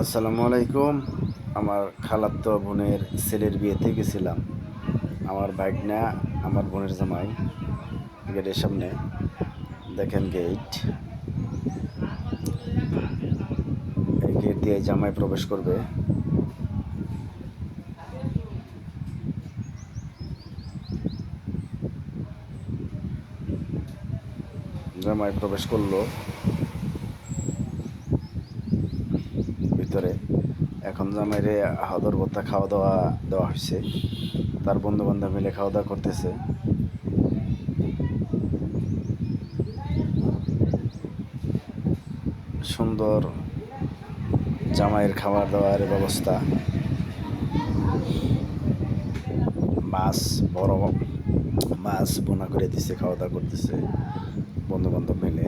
আসসালামু আলাইকুম। আমার খালাত্তো বোনের ছেলের বিয়েতে গেছিলাম। আমার ভাগনা, আমার বোনের জামাই, গেটের সামনে। দেখেন গেট এই গেট দিয়ে জামাই প্রবেশ করবে। জামাই প্রবেশ করল। ভিতরে। এখন জামাইরে হাদর ভত্তা খাওয়া দাওয়া দেওয়া হয়েছে তার বন্ধু বান্ধব মিলে খাওয়া দাওয়া করতেছে। সুন্দর জামাইয়ের খাবার দাওয়ার ব্যবস্থা। মাছ বড় মাছ বোনা করে দিছে, খাওয়া দাওয়া করতেছে বন্ধু বান্ধব মিলে।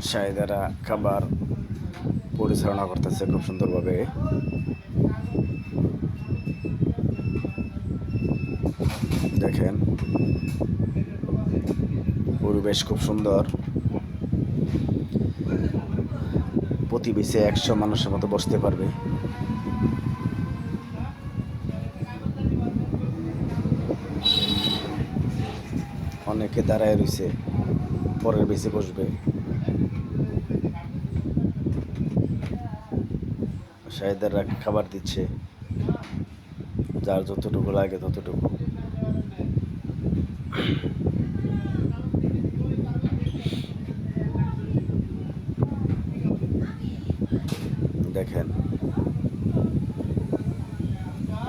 শাহিদারা খাবার পরিচালনা করতেছে খুব সুন্দরভাবে। দেখেন। পরিবেশ খুব সুন্দর। প্রতি বেশে একশো মানুষের মতো বসতে পারবে। অনেকে দাঁড়ায় রয়েছে, পরের বেশি বসবে। শাহিদাররা খাবার দিচ্ছে। যার যতটুকু লাগে ততটুকু। দেখেন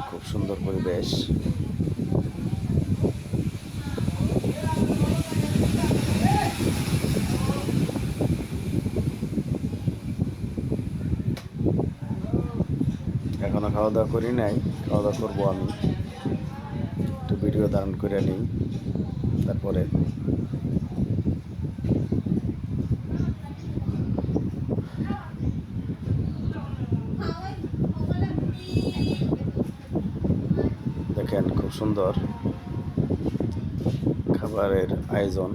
খুব সুন্দর পরিবেশ। এখনও খাওয়া দাওয়া করি নাই খাওয়া দাওয়া করব আমি। একটু ভিডিও ধারণ করে নিই, তারপরে। দেখেন খুব সুন্দর খাবারের আয়োজন।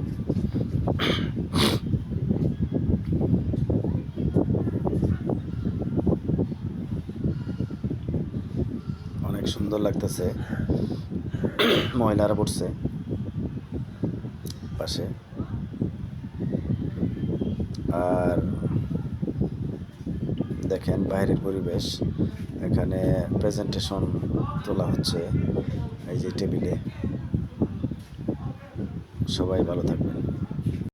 অনেক সুন্দর লাগতেছে। ময়লারা পড়ছে। পাশে। আর দেখেন বাইরের পরিবেশ। এখানে প্রেজেন্টেশন তোলা হচ্ছে এই যে টেবিলে সবাই ভালো থাকবেন।